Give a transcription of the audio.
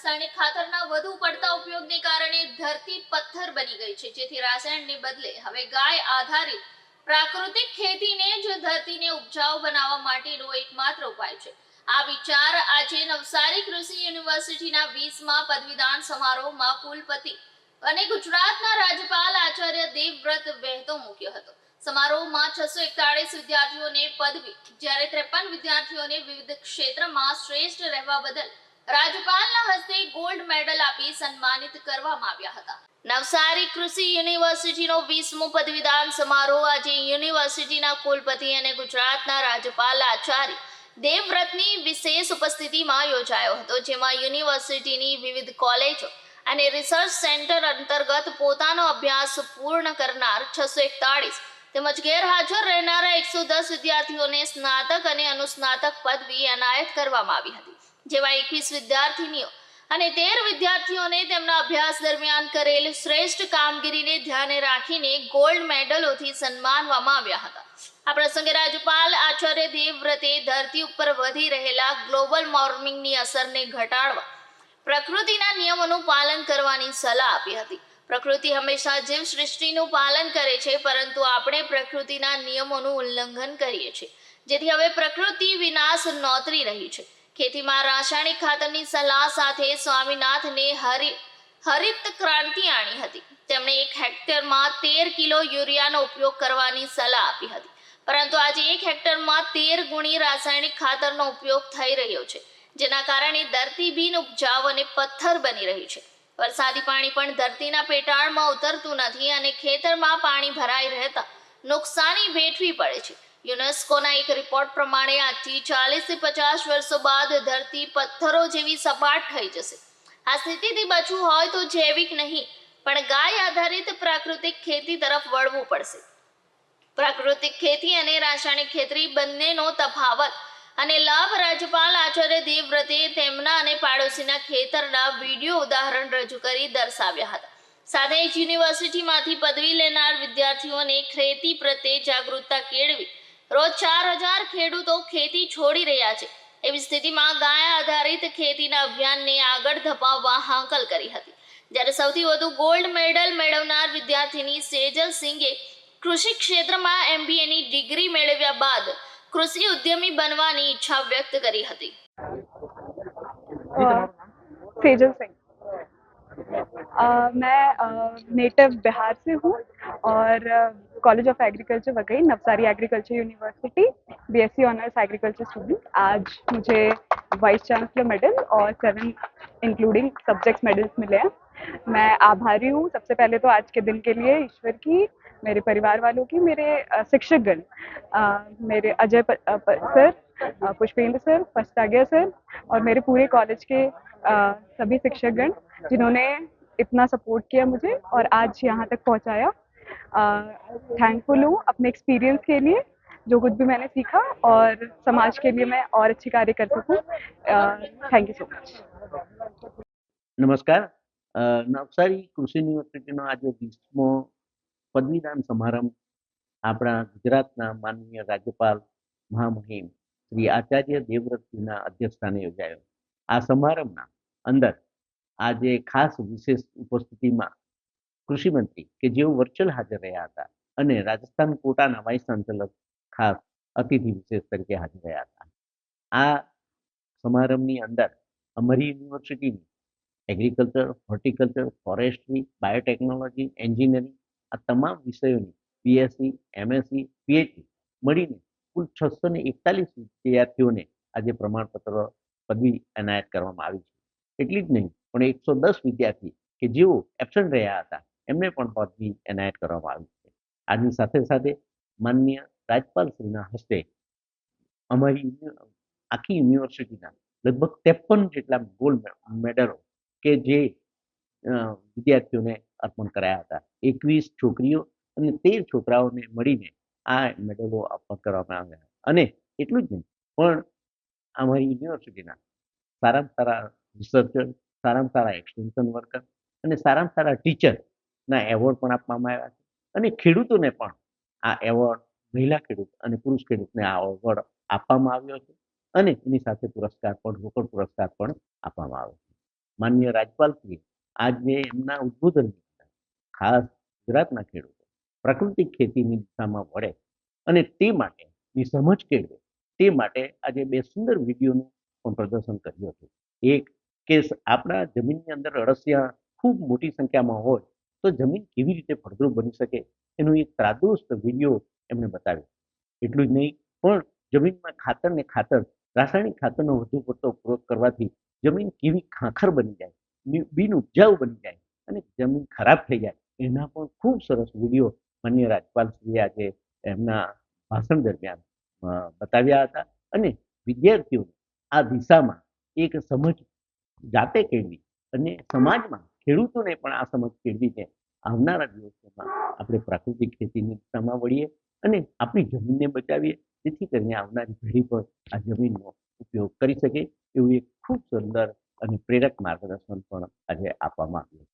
રાસાયણિક ખાતરના વધુ પડતા ઉપયોગને કારણે ધરતી પથ્થર બની ગઈ છે. જેથી રાસાયણને બદલે હવે ગાય આધારિત પ્રાકૃતિક ખેતીને જ ધરતીને ઉપજાઉ બનાવવા માટેનો એકમાત્ર ઉપાય છે. આ વિચાર આજે નવસારી કૃષિ યુનિવર્સિટીના વીસમાં પદવીદાન સમારોહમાં કુલપતિ અને ગુજરાતના રાજ્યપાલ આચાર્ય દેવવ્રત વહેતો મૂક્યો હતો. સમારોહમાં છસો એકતાળીસ વિદ્યાર્થીઓને પદવી, જ્યારે ત્રેપન વિદ્યાર્થીઓને વિવિધ ક્ષેત્રમાં શ્રેષ્ઠ રહેવા બદલ રાજ્યપાલના હસ્તે ગોલ્ડ મેડલ આપી સન્માનિત કરવામાં આવ્યા હતા. નવસારી કૃષિ યુનિવર્સિટીનો વીસમો પદવીદાન સમારોહ આજે યુનિવર્સિટીના કુલપતિ અને ગુજરાતના રાજ્યપાલ આચાર્ય દેવવ્રતની વિશેષ ઉપસ્થિતિમાં યોજાયો હતો, જેમાં યુનિવર્સિટીની વિવિધ કોલેજો અને રિસર્ચ સેન્ટર અંતર્ગત પોતાનો અભ્યાસ પૂર્ણ કરનાર છસો એકતાળીસ તેમજ ગેરહાજર રહેનારા એકસો દસ વિદ્યાર્થીઓને સ્નાતક અને અનુસ્નાતક પદવી એનાયત કરવામાં આવી હતી. જેમાં એકવીસ વિદ્યાર્થીનીઓ અને તેર વિદ્યાર્થીઓને તેમના અભ્યાસ દરમિયાન કરેલ શ્રેષ્ઠ કામગીરીને ધ્યાને રાખીને ગોલ્ડ મેડલોથી સન્માનવામાં આવ્યા હતા. આ પ્રસંગે રાજ્યપાલ આચાર્ય દેવવ્રતે ધરતી ઉપર વધી રહેલા ગ્લોબલ વોર્મિંગની અસરને ઘટાડવા પ્રકૃતિના નિયમોનું પાલન કરવાની સલાહ આપી હતી. પ્રકૃતિ હંમેશા જીવ સૃષ્ટિનું પાલન કરે છે, પરંતુ આપણે પ્રકૃતિના નિયમોનું ઉલ્લંઘન કરીએ છીએ. જેથી હવે પ્રકૃતિ વિનાશ નોતરી રહી છે. ખેતીમાં રાસાયણિક ખાતરની સલાહ સાથે સ્વામીનાથને હરિ, હરિત ક્રાંતિ આણી હતી. તેમણે એક હેક્ટરમાં તેર કિલો યુરિયાનો ઉપયોગ કરવાની સલાહ આપી હતી. પરંતુ આજે એક હેક્ટરમાં તેર ગુણી રાસાયણિક ખાતરનો ઉપયોગ થઈ રહ્યો છે, જેના કારણે ધરતી બિન ઉપજાઉ અને પથ્થર બની રહી છે. વરસાદી પાણી પણ ધરતીના પેટાળમાં ઉતરતું નથી અને ખેતરમાં પાણી ભરાઈ રહેતા નુકસાની વેઠવી પડે છે. યુનેસ્કોના એક રિપોર્ટ પ્રમાણે આજથી ચાલીસથી પચાસ વર્ષો બાદ ધરતી પથ્થરો જેવી સપાટ થઈ જશે. આ સ્થિતિથી બચવું હોય તો જૈવિક નહીં, પણ ગાય આધારિત પ્રાકૃતિક ખેતી તરફ વળવું પડશે. પ્રાકૃતિક ખેતી અને રાસાયણિક ખેતી બંનેનો તફાવત અને લાભ રાજ્યપાલ આચાર્ય દેવવ્રતે તેમના અને પાડોશીના ખેતરના વીડિયો ઉદાહરણ રજૂ કરી દર્શાવ્યા હતા. સાથે યુનિવર્સિટીમાંથી પદવી લેનાર વિદ્યાર્થીઓને ખેતી પ્રત્યે જાગૃતતા કેળવી રોજ ચાર હજાર ખેડૂતો ખેતી છોડી રહ્યા છે એવી સ્થિતિમાં ગાય આધારિત ખેતીના અભિયાનને આગળ ધપાવવા હાંકલ કરી હતી જ્યારે સૌથી વધુ ગોલ્ડ મેડલ મેળવનાર વિદ્યાર્થીની સેજલ સિંઘે કૃષિ ક્ષેત્રમાં એમબીએની ડિગ્રી મેળવ્યા બાદ કૃષિ ઉદ્યમી બનવાની ઈચ્છા વ્યક્ત કરી હતી सेजल सिंह अ, मैं नेटिव बिहार से हूँ और कॉलेज ऑफ़ एग्रीकल्चर वगैरह, Navsari agriculture university BSc honours agriculture student आज मुझे वाइस चांसलर मेडल और सेवन इंक्लूडिंग सब्जेक्ट्स मेडल्स मिले हैं। मैं आभारी हूँ सबसे पहले तो आज के दिन के लिए ईश्वर की, मेरे परिवार वालों की, मेरे शिक्षकगण। मेरे Ajay sir Pushpendra sir Fastagia sir और मेरे पूरे कॉलेज के सभी शिक्षकगण, जिन्होंने इतना सपोर्ट किया मुझे और आज यहाँ तक पहुँचाया। थैंकफुल हूँ अपने एक्सपीरियंस के लिए जो कुछ भी मैंने सीखा और समाज के लिए मैं और अच्छी कार्य कर सकूँ थैंक यू सो मच નમસ્કાર અ, નવસારી કૃષિ યુનિવર્સિટીનો આજે વીસમો પદવીદાન સમારંભ આપણા ગુજરાતના માનનીય રાજ્યપાલ મહામહિમ શ્રી આચાર્ય દેવવ્રતજીના અધ્યક્ષસ્થાને યોજાયો આ સમારંભના અંદર આજે ખાસ વિશેષ ઉપસ્થિતિમાં કૃષિ મંત્રી કે જેઓ વર્ચ્યુઅલ હાજર રહ્યા હતા અને રાજસ્થાન કોટાના વાઇસ ચાન્સેલર ખાસ અતિથિ વિશેષ તરીકે હાજર રહ્યા હતા. આ સમારંભની અંદર અમારી યુનિવર્સિટીની agriculture horticulture forestry biotechnology engineering આ તમામ વિષયોની બીએસસી એમએસસી પીએચડી મળીને કુલ છસો ને એકતાલીસ વિદ્યાર્થીઓને આજે પ્રમાણપત્ર પદવી એનાયત કરવામાં આવી છે. એટલી જ નહીં, પણ એકસો દસ વિદ્યાર્થી કે જેઓ એબસન્ટ રહ્યા હતા. એમને પણ પદવી એનાયત કરવામાં આવી છે. આની સાથે સાથે માનનીય રાજપાલશ્રીના હસ્તે અમારી આખી યુનિવર્સિટીના લગભગ ત્રેપન જેટલા ગોલ્ડ મેડલો કે જે વિદ્યાર્થીઓને અર્પણ કરાયા હતા. એકવીસ છોકરીઓ અને તેર છોકરાઓને મળીને આ મેડલો અર્પણ કરવામાં આવ્યા અને એટલું જ નહીં, પણ અમારી યુનિવર્સિટીના સારામાં સારા રિસર્ચર, સારામાં સારા એક્સટેન્શન વર્કર અને સારામાં સારા ટીચરના એવોર્ડ પણ આપવામાં આવ્યા છે. અને ખેડૂતોને પણ આ એવોર્ડ મહિલા ખેડૂત અને પુરુષ ખેડૂતને આ એવોર્ડ આપવામાં આવ્યો છે અને એની સાથે પુરસ્કાર પણ, રોકડ પુરસ્કાર પણ આપવામાં આવ્યો છે. માનનીય રાજ્યપાલશ્રીએ આજે એમના ઉદ્બોધન ખાસ ગુજરાતના ખેડૂતો પ્રાકૃતિક ખેતીની દિશામાં વળે અને તે માટેની સમજ કેળવે તે માટે આજે બે સુંદર વિડીયોનું પણ પ્રદર્શન કર્યું હતું. એક કે આપણા જમીનની અંદર અળસિયા ખૂબ મોટી સંખ્યામાં હોય તો જમીન કેવી રીતે ફળદ્રુપ બની શકે? એનું એક ત્રાદુષ્ટ વીડિયો એમણે બતાવ્યો. એટલું જ નહીં, પણ જમીનમાં ખાતર ને ખાતર, રાસાયણિક ખાતરનો વધુ પડતો ઉપયોગ કરવાથી જમીન કેવી ખાખર બની જાય બિન- ઉપજાઉ બની જાય અને જમીન ખરાબ થઈ જાય. એના પણ ખૂબ સરસ વીડિયો માન્ય રાજ્યપાલશ્રીએ આજે એમના ભાષણ દરમિયાન બતાવ્યા હતા અને વિદ્યાર્થીઓને આ દિશામાં એક સમજ જાતે કેળવી અને સમાજમાં ખેડૂતોને પણ આ સમજ કેળવીને આવનારા દિવસોમાં આપણે પ્રાકૃતિક ખેતીની દિશામાં વળીએ અને આપણી જમીનને બચાવીએ. જેથી કરીને આવનારી પેઢી પણ આ જમીનનો ઉપયોગ કરી શકે. એવું એક ખૂબ સુંદર અને પ્રેરક માર્ગદર્શન પણ આજે આપવામાં આવ્યું